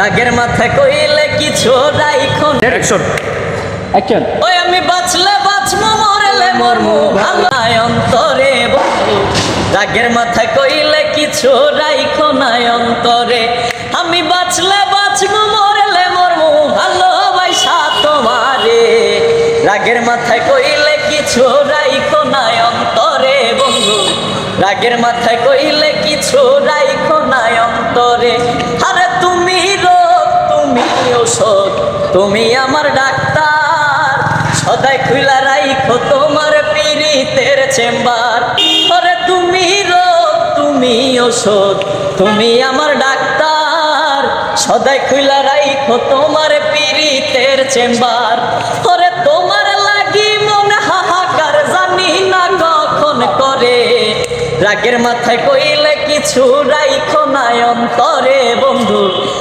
মাথায় কইলে কিছু রাইখো। অ্যাকশন অ্যাকশন ওই আমি বাঁচলে বাঁচবো মরলে মরমু ভালো নাই অন্তরে বন্ধু রাগের মাথায় কইলে কিছু রাইখো নাই অন্তরে। আমি বাঁচলে বাঁচবো মরলে মরমু ভালোবাসা তোমারে। রাগের মাথায় কইলে কিছু রাইখো নাই অন্তরে বন্ধু। রাগের মাথায় কইলে কিছু রাইখো নাই অন্তরে। ওষুধ তুমি আমার ডাক্তার। সদাই খুইলা রাইখো তোমার পীড়িতের চেম্বার। আরে তুমি রোগ, তুমি ওষুধ তুমি আমার ডাক্তার। সদাই খুইলা রাইখো তোমার পীড়িতের চেম্বার। ওরে তোমার লাগি মনে হাহাকার জানি না কখন করে। রাগের মাথায় কইলে কিছু রাইখো নাই অন্তরে বন্ধু।